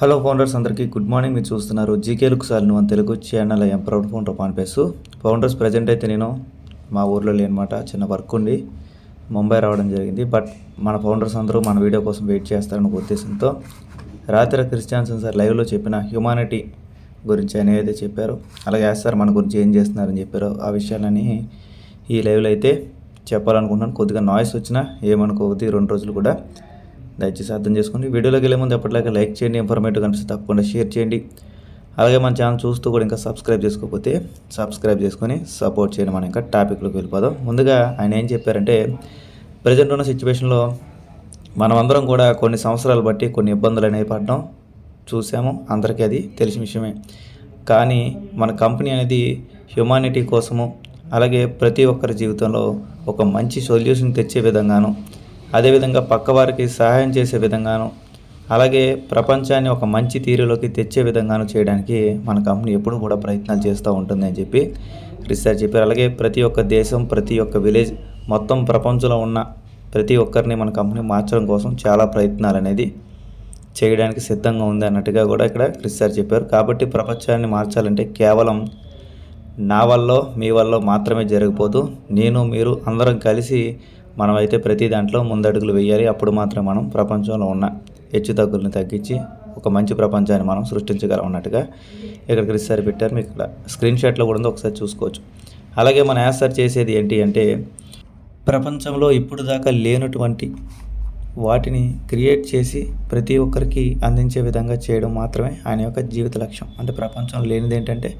Hello founders అందరికీ good morning మీరు చూస్తున్నారు జీకేలకు లుక్ సార్ మన Telugu channel I'm proud founder పాన్పేసు founders present అయితే నేను మా ఊర్లో లేనమాట చిన్న వర్క్ ఉండి ముంబై రావడం జరిగింది. బట్ మన ఫౌండర్స్ అందరూ మన వీడియో కోసం వెయిట్ చేస్తారన్న ఉద్దేశంతో రాత్రి క్రిస్టియాన్సన్ సార్ లైవ్లో చెప్పిన హ్యుమానిటీ గురించి అనేది చెప్పారు అలాగే సార్ మన గురించి ఏం చేస్తున్నారని చెప్పారు ఆ విషయాలని ఈ లైవ్లో అయితే చెప్పాలనుకుంటున్నాను. కొద్దిగా నాయిస్ వచ్చినా ఏమనుకోవద్దు రెండు రోజులు కూడా. దయచేసి అర్థం చేసుకోండి. వీడియోలోకి వెళ్ళే ముందు ఎప్పటిలాగా లైక్ చేయండి ఇన్ఫర్మేటివ్ కనిపిస్తే తప్పకుండా షేర్ చేయండి. అలాగే మన ఛానల్ చూస్తూ కూడా ఇంకా సబ్స్క్రైబ్ చేసుకోకపోతే సబ్స్క్రైబ్ చేసుకొని సపోర్ట్ చేయండి. మనం ఇంకా టాపిక్లోకి వెళ్ళిపోదాం. ముందుగా ఆయన ఏం చెప్పారంటే ప్రజెంట్ ఉన్న సిచ్యువేషన్లో మనమందరం కూడా కొన్ని సంవత్సరాలు బట్టి కొన్ని ఇబ్బందులు అనేవి పడడం. చూసాము. అందరికీ అది తెలిసిన విషయమే. కానీ మన కంపెనీ అనేది హ్యుమానిటీ కోసము అలాగే ప్రతి ఒక్కరి జీవితంలో ఒక మంచి సొల్యూషన్ తెచ్చే విధంగాను అదేవిధంగా పక్కవారికి సహాయం చేసే విధంగాను అలాగే ప్రపంచాన్ని ఒక మంచి తీరులోకి తెచ్చే విధంగాను చేయడానికి మన కంపెనీ ఎప్పుడు కూడా ప్రయత్నాలు చేస్తూ ఉంటుంది అని చెప్పి రీసెర్చ్ చెప్పారు. అలాగే ప్రతి ఒక్క దేశం ప్రతి ఒక్క విలేజ్ మొత్తం ప్రపంచంలో ఉన్న ప్రతి ఒక్కరిని మన కంపెనీ మార్చడం కోసం చాలా ప్రయత్నాలు అనేది చేయడానికి సిద్ధంగా ఉంది అన్నట్టుగా కూడా ఇక్కడ రీసెర్చ్ చెప్పారు. కాబట్టి ప్రపంచాన్ని మార్చాలంటే కేవలం నా వల్ల మీ వల్ల మాత్రమే జరగపోదు నేను మీరు అందరం కలిసి మనమైతే ప్రతి దాంట్లో ముందడుగులు వేయాలి. అప్పుడు మాత్రం మనం ప్రపంచంలో ఉన్న హెచ్చు తగ్గులను తగ్గించి ఒక మంచి ప్రపంచాన్ని మనం సృష్టించగలం అన్నట్టుగా ఇక్కడ రీసెర్చ్ పెట్టారు. మీకు ఇక్కడ స్క్రీన్ షాట్లో కూడా ఉంది. ఒకసారి చూసుకోవచ్చు. అలాగే మనం యాసర్ చేసేది ఏంటి అంటే ప్రపంచంలో ఇప్పుడు దాకా లేనటువంటి వాటిని క్రియేట్ చేసి ప్రతి ఒక్కరికి అందించే విధంగా చేయడం మాత్రమే ఆయన యొక్క జీవిత లక్ష్యం. అంటే ప్రపంచంలో లేనిది ఏంటంటే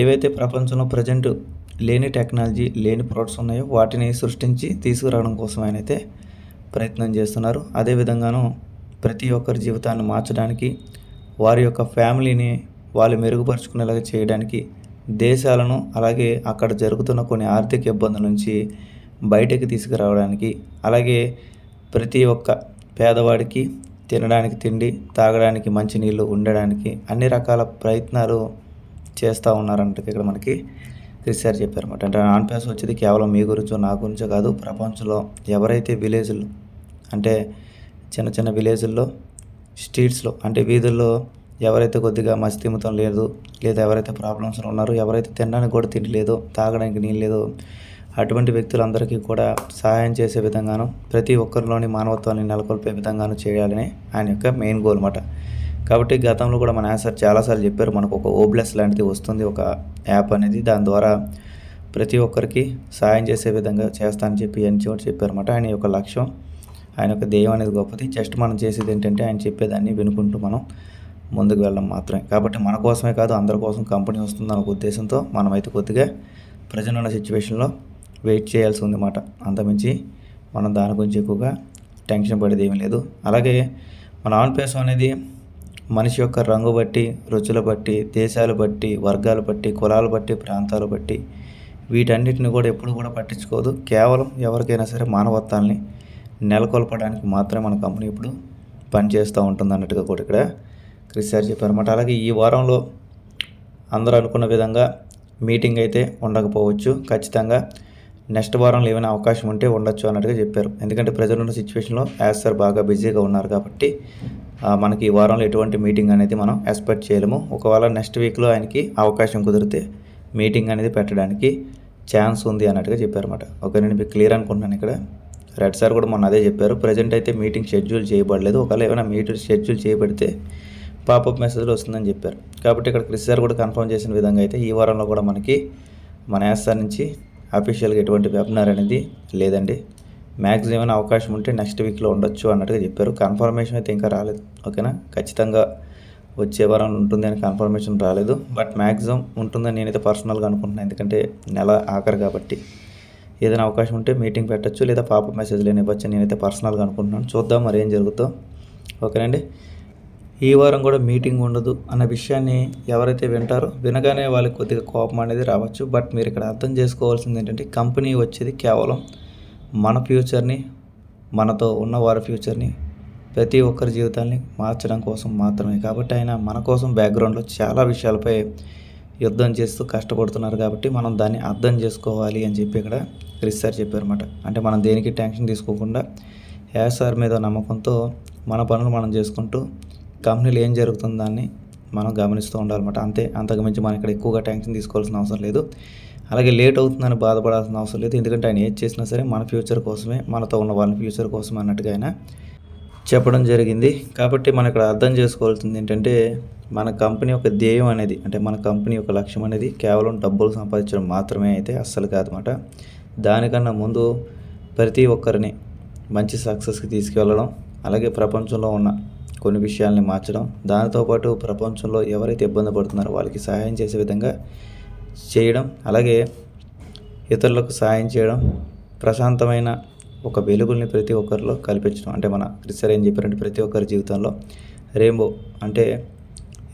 ఏవైతే ప్రపంచంలో ప్రజెంట్ లేని టెక్నాలజీ లేని ప్రొడక్ట్స్ ఉన్నాయో వాటిని సృష్టించి తీసుకురావడం కోసం ఆయన అయితే ప్రయత్నం చేస్తున్నారు. అదేవిధంగాను ప్రతి ఒక్కరి జీవితాన్ని మార్చడానికి వారి యొక్క ఫ్యామిలీని వాళ్ళు మెరుగుపరుచుకునేలాగా చేయడానికి దేశాలను అలాగే అక్కడ జరుగుతున్న కొన్ని ఆర్థిక ఇబ్బందుల నుంచి బయటకు తీసుకురావడానికి అలాగే ప్రతి ఒక్క పేదవాడికి తినడానికి తిండి తాగడానికి మంచి నీళ్ళు ఉండడానికి అన్ని రకాల ప్రయత్నాలు చేస్తూ ఉన్నారంట ఇక్కడ మనకి. రిసార్ట్ చెప్పారు అనమాట అంటే నాన్ ప్యాస్ వచ్చేది కేవలం మీ గురించో నా గురించో కాదు ప్రపంచంలో ఎవరైతే విలేజ్లు అంటే చిన్న చిన్న విలేజ్ల్లో స్ట్రీట్స్లో అంటే వీధుల్లో ఎవరైతే కొద్దిగా మస్తిమతం లేదు లేదా ఎవరైతే ప్రాబ్లమ్స్లో ఉన్నారో ఎవరైతే తినడానికి కూడా తిండి లేదో తాగడానికి నీళ్ళు లేదో అటువంటి వ్యక్తులందరికీ కూడా సహాయం చేసే విధంగాను ప్రతి ఒక్కరిలోని మానవత్వాన్ని నెలకొల్పే విధంగాను చేయాలని ఆయన యొక్క మెయిన్ గోల్ అన్నమాట. కాబట్టి గతంలో కూడా మన ఆన్సర్ చాలాసార్లు చెప్పారు మనకు ఒక ఓబ్లెస్ లాంటిది వస్తుంది ఒక యాప్ అనేది. దాని ద్వారా ప్రతి ఒక్కరికి సాయం చేసే విధంగా చేస్తానని చెప్పి అని చెప్పి చెప్పారన్నమాట. ఆయన యొక్క లక్ష్యం ఆయన యొక్క ధ్యేయం అనేది గొప్పది. జస్ట్ మనం చేసేది ఏంటంటే ఆయన చెప్పేదాన్ని వినుకుంటూ మనం ముందుకు వెళ్ళడం మాత్రమే. కాబట్టి మన కోసమే కాదు అందరి కోసం కంపెనీ వస్తుంది అనే ఉద్దేశంతో మనమైతే కొద్దిగా ప్రజెంట్ ఉన్న సిచ్యువేషన్లో వెయిట్ చేయాల్సి ఉంది అన్నమాట. అంతమించి మనం దాని గురించి ఎక్కువగా టెన్షన్ పడేది ఏమీ లేదు. అలాగే మన ఆన్ పేస్ అనేది మనిషి యొక్క రంగు బట్టి రుచుల బట్టి దేశాలు బట్టి వర్గాలు బట్టి కులాలు బట్టి ప్రాంతాలు బట్టి వీటన్నిటిని కూడా ఎప్పుడు కూడా పట్టించుకోదు. కేవలం ఎవరికైనా సరే మానవత్వాల్ని నెలకొల్పడానికి మాత్రమే మన కంపెనీ ఇప్పుడు పనిచేస్తూ ఉంటుంది అన్నట్టుగా కూడా ఇక్కడ రీసెర్చ్ చెప్పారన్నమాట. అలాగే ఈ వారంలో అందరూ అనుకున్న విధంగా మీటింగ్ అయితే ఉండకపోవచ్చు. ఖచ్చితంగా నెక్స్ట్ వారంలో ఏమైనా అవకాశం ఉంటే ఉండొచ్చు అన్నట్టుగా చెప్పారు. ఎందుకంటే ప్రజలు ఉన్న సిచ్యువేషన్లో యాజ్ సార్ బాగా బిజీగా ఉన్నారు కాబట్టి మనకి ఈ వారంలో ఎటువంటి మీటింగ్ అనేది మనం ఎక్స్పెక్ట్ చేయలేము. ఒకవేళ నెక్స్ట్ వీక్లో ఆయనకి అవకాశం కుదిరితే మీటింగ్ అనేది పెట్టడానికి ఛాన్స్ ఉంది అన్నట్టుగా చెప్పారన్నమాట. ఓకే నేను మీకు క్లియర్ అనుకుంటున్నాను ఇక్కడ. రెడ్ సార్ కూడా మొన్న అదే చెప్పారు. ప్రజెంట్ అయితే మీటింగ్ షెడ్యూల్ చేయబడలేదు. ఒకవేళ ఏమైనా మీటింగ్ షెడ్యూల్ చేయబడితే పాపప్ మెసేజ్లు వస్తుందని చెప్పారు. కాబట్టి ఇక్కడ క్రిస్ సార్ కూడా కన్ఫర్మ్ చేసిన విధంగా అయితే ఈ వారంలో కూడా మనకి మన యాస్సార్ నుంచి అఫీషియల్గా ఎటువంటి వెబినార్ అనేది లేదండి. మ్యాక్సిమం ఏమైనా అవకాశం ఉంటే నెక్స్ట్ వీక్లో ఉండొచ్చు అన్నట్టుగా చెప్పారు. కన్ఫర్మేషన్ అయితే ఇంకా రాలేదు. ఓకేనా? ఖచ్చితంగా వచ్చే వారం ఉంటుంది అని కన్ఫర్మేషన్ రాలేదు. బట్ మ్యాక్సిమం ఉంటుందని నేనైతే పర్సనల్గా అనుకుంటున్నాను. ఎందుకంటే నెల ఆఖరు కాబట్టి ఏదైనా అవకాశం ఉంటే మీటింగ్ పెట్టచ్చు లేదా పాప మెసేజ్ లేని ఇవ్వచ్చు నేనైతే పర్సనల్గా అనుకుంటున్నాను. చూద్దాం మరి ఏం జరుగుతుందో ఓకేనండి? ఈ వారం కూడా మీటింగ్ ఉండదు అన్న విషయాన్ని ఎవరైతే వింటారో వినగానే వాళ్ళకి కొద్దిగా కోపం అనేది రావచ్చు. బట్ మీరు ఇక్కడ అర్థం చేసుకోవాల్సింది ఏంటంటే కంపెనీ వచ్చేది కేవలం మన ఫ్యూచర్ని మనతో ఉన్న వారి ఫ్యూచర్ని ప్రతి ఒక్కరి జీవితాన్ని మార్చడం కోసం మాత్రమే. కాబట్టి ఆయన మన కోసం బ్యాక్గ్రౌండ్లో చాలా విషయాలపై యుద్ధం చేస్తూ కష్టపడుతున్నారు కాబట్టి మనం దాన్ని అర్థం చేసుకోవాలి అని చెప్పి ఇక్కడ రీసెర్చ్ చెప్పారన్నమాట. అంటే మనం దేనికి టెన్షన్ తీసుకోకుండా యాసార్ మీద నమ్మకంతో మన పనులు మనం చేసుకుంటూ కంపెనీలు ఏం జరుగుతుందో దాన్ని మనం గమనిస్తూ ఉండాలన్నమాట. అంతే అంతకుమించి మనం ఇక్కడ ఎక్కువగా టెన్షన్ తీసుకోవాల్సిన అవసరం లేదు. అలాగే లేట్ అవుతుందని బాధపడాల్సిన అవసరం లేదు. ఎందుకంటే ఆయన ఏది చేసినా సరే మన ఫ్యూచర్ కోసమే మనతో ఉన్న వాళ్ళ ఫ్యూచర్ కోసం అన్నట్టుగా ఆయన చెప్పడం జరిగింది. కాబట్టి మనం ఇక్కడ అర్థం చేసుకోవాల్సింది ఏంటంటే మన కంపెనీ యొక్క ధ్యేయం అనేది అంటే మన కంపెనీ యొక్క లక్ష్యం అనేది కేవలం డబ్బులు సంపాదించడం మాత్రమే అయితే అస్సలు కాదన్నమాట. దానికన్నా ముందు ప్రతి ఒక్కరిని మంచి సక్సెస్కి తీసుకెళ్ళడం అలాగే ప్రపంచంలో ఉన్న కొన్ని విషయాల్ని మార్చడం దానితో పాటు ప్రపంచంలో ఎవరైతే ఇబ్బంది పడుతున్నారో వాళ్ళకి సహాయం చేసే విధంగా చేయడం అలాగే ఇతరులకు సహాయం చేయడం ప్రశాంతమైన ఒక వెలుగుల్ని ప్రతి ఒక్కరిలో కల్పించడం. అంటే మన క్రిస్టర్ ఏం చెప్పారంటే ప్రతి ఒక్కరి జీవితంలో రెయిన్బో అంటే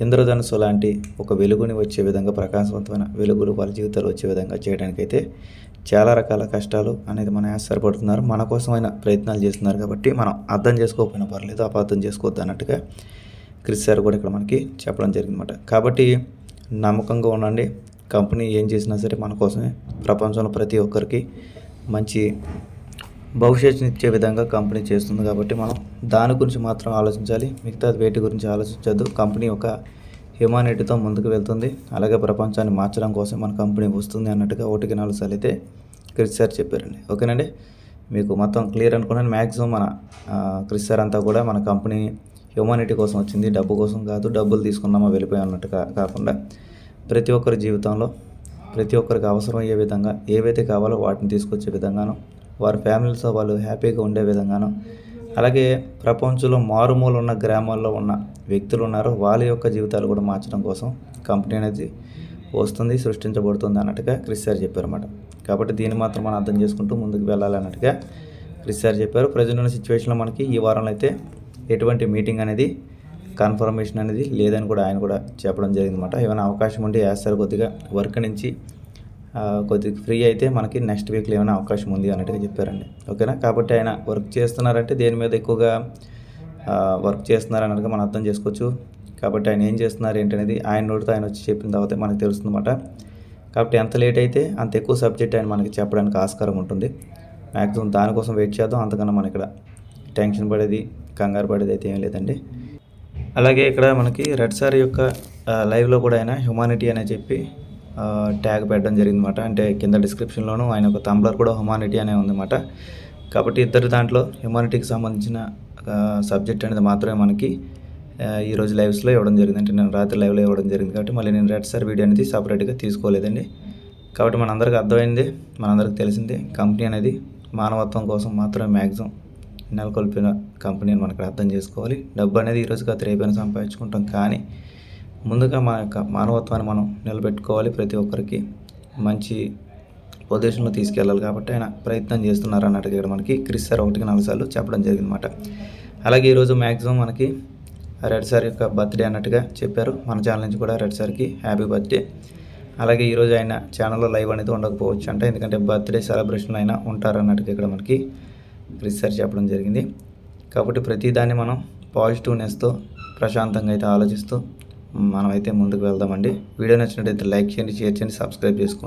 ఇంద్రధనుసు లాంటి ఒక వెలుగుని వచ్చే విధంగా ప్రకాశవంతమైన వెలుగులు వాళ్ళ జీవితాలు వచ్చే విధంగా చేయడానికైతే చాలా రకాల కష్టాలు అనేది మన ఆశ్చర్యపడుతున్నారు మన కోసమైన ప్రయత్నాలు చేస్తున్నారు కాబట్టి మనం అర్థం చేసుకోకపోయినా పర్లేదు అపార్థం చేసుకోవద్దు అన్నట్టుగా క్రిస్ సార్ కూడా ఇక్కడ మనకి చెప్పడం జరిగిందన్నమాట. కాబట్టి నమ్మకంగా ఉండండి. కంపెనీ ఏం చేసినా సరే మన కోసమే. ప్రపంచంలో ప్రతి ఒక్కరికి మంచి భవిష్యత్తుని ఇచ్చే విధంగా కంపెనీ చేస్తుంది కాబట్టి మనం దాని గురించి మాత్రం ఆలోచించాలి. మిగతా వేటి గురించి ఆలోచించద్దు. కంపెనీ ఒక హ్యూమానిటీతో ముందుకు వెళ్తుంది. అలాగే ప్రపంచాన్ని మార్చడం కోసం మన కంపెనీ వస్తుంది అన్నట్టుగా ఒకటికి నాలుగు సార్లు అయితే క్రిష్ సార్ చెప్పారండి. ఓకేనండి? మీకు మొత్తం క్లియర్ అనుకున్నాను. మ్యాక్సిమం మన క్రిష్ సార్ అంతా కూడా మన కంపెనీ హ్యూమానిటీ కోసం వచ్చింది. డబ్బు కోసం కాదు డబ్బులు తీసుకున్నామా వెళ్ళిపోయా అన్నట్టుగా కాకుండా ప్రతి ఒక్కరి జీవితంలో ప్రతి ఒక్కరికి అవసరం అయ్యే విధంగా ఏవైతే కావాలో వాటిని తీసుకొచ్చే విధంగాను వారి ఫ్యామిలీతో వాళ్ళు హ్యాపీగా ఉండే విధంగాను అలాగే ప్రపంచంలో మారుమూల ఉన్న గ్రామాల్లో ఉన్న వ్యక్తులు ఉన్నారు వాళ్ళ యొక్క జీవితాలు కూడా మార్చడం కోసం కంపెనీ అనేది వస్తుంది సృష్టించబడుతుంది అన్నట్టుగా క్రిస్ సార్ చెప్పారన్నమాట. కాబట్టి దీన్ని మాత్రం మనం అర్థం చేసుకుంటూ ముందుకు వెళ్ళాలి అన్నట్టుగా క్రిస్ సార్ చెప్పారు. ప్రజెంట్ ఉన్న సిచ్యువేషన్లో మనకి ఈ వారంలో అయితే ఎటువంటి మీటింగ్ అనేది కన్ఫర్మేషన్ అనేది లేదని కూడా ఆయన కూడా చెప్పడం జరిగిందన్నమాట. ఏమైనా అవకాశం ఉంటే వేస్తారు కొద్దిగా వర్క్ నుంచి కొద్దిగా ఫ్రీ అయితే మనకి నెక్స్ట్ వీక్లో ఏమైనా అవకాశం ఉంది అన్నట్టుగా చెప్పారండి. ఓకేనా? కాబట్టి ఆయన వర్క్ చేస్తున్నారంటే దేని మీద ఎక్కువగా వర్క్ చేస్తున్నారు అన్నట్టుగా మనం అర్థం చేసుకోవచ్చు. కాబట్టి ఆయన ఏం చేస్తున్నారు ఏంటనేది ఆయన నోటితో ఆయన వచ్చి చెప్పిన తర్వాత మనకు తెలుస్తుందన్నమాట. కాబట్టి ఎంత లేట్ అయితే అంత ఎక్కువ సబ్జెక్ట్ ఆయన మనకి చెప్పడానికి ఆస్కారం ఉంటుంది. మ్యాక్సిమం దానికోసం వెయిట్ చేద్దాం. అంతకన్నా మన ఇక్కడ టెన్షన్ పడేది కంగారు పడేది అయితే ఏం లేదండి. అలాగే ఇక్కడ మనకి రెడ్ సార్ యొక్క లైవ్లో కూడా ఆయన హ్యుమానిటీ అనే చెప్పి ట్యాగ్ పెట్టడం జరిగిందన్నమాట. అంటే కింద డిస్క్రిప్షన్లోనూ ఆయన ఒక తంబ్లర్ కూడా హ్యుమానిటీ అనే ఉందన్నమాట. కాబట్టి ఇద్దరు దాంట్లో హ్యుమానిటీకి సంబంధించిన సబ్జెక్ట్ అనేది మాత్రమే మనకి ఈరోజు లైవ్స్లో ఇవ్వడం జరిగింది. అంటే నేను రాత్రి లైవ్లో ఇవ్వడం జరిగింది కాబట్టి మళ్ళీ నేను రెడ్ సార్ వీడియో అనేది సపరేట్గా తీసుకోలేదండి. కాబట్టి మనందరికీ అర్థమైంది మనందరికి తెలిసింది. కంపెనీ అనేది మానవత్వం కోసం మాత్రమే మ్యాక్సిమం నెలకొల్పిన కంపెనీని మనకు అర్థం చేసుకోవాలి. డబ్బు అనేది ఈరోజు కాదు రేపైనా సంపాదించుకుంటాం. కానీ ముందుగా మన యొక్క మానవత్వాన్ని మనం నిలబెట్టుకోవాలి ప్రతి ఒక్కరికి. మంచి పొజిషన్లో తీసుకెళ్ళాలి కాబట్టి ఆయన ప్రయత్నం చేస్తున్నారు అన్నట్టుగా ఇక్కడ మనకి. క్రిస్ సార్ ఒకటికి నాలుగు సార్లు చెప్పడం జరిగిందన్నమాట. అలాగే ఈరోజు మ్యాక్సిమం మనకి రెడ్ సార్ యొక్క బర్త్డే అన్నట్టుగా చెప్పారు. మన ఛానల్ నుంచి కూడా రెడ్ సార్కి హ్యాపీ బర్త్డే. అలాగే ఈరోజు ఆయన ఛానల్లో లైవ్ అనేది ఉండకపోవచ్చు అంటే. ఎందుకంటే బర్త్డే సెలబ్రేషన్ అయినా ఉంటారు అన్నట్టుగా ఇక్కడ మనకి రీసెర్చ్ చెప్పడం జరిగింది. కాబట్టి ప్రతిదాన్ని మనం పాజిటివ్నెస్తో ప్రశాంతంగా అయితే ఆలోచిస్తూ మనమైతే ముందుకు వెళ్దామండి. వీడియో నచ్చినట్టయితే లైక్ చేయండి షేర్ చేయండి సబ్స్క్రైబ్ చేసుకోండి.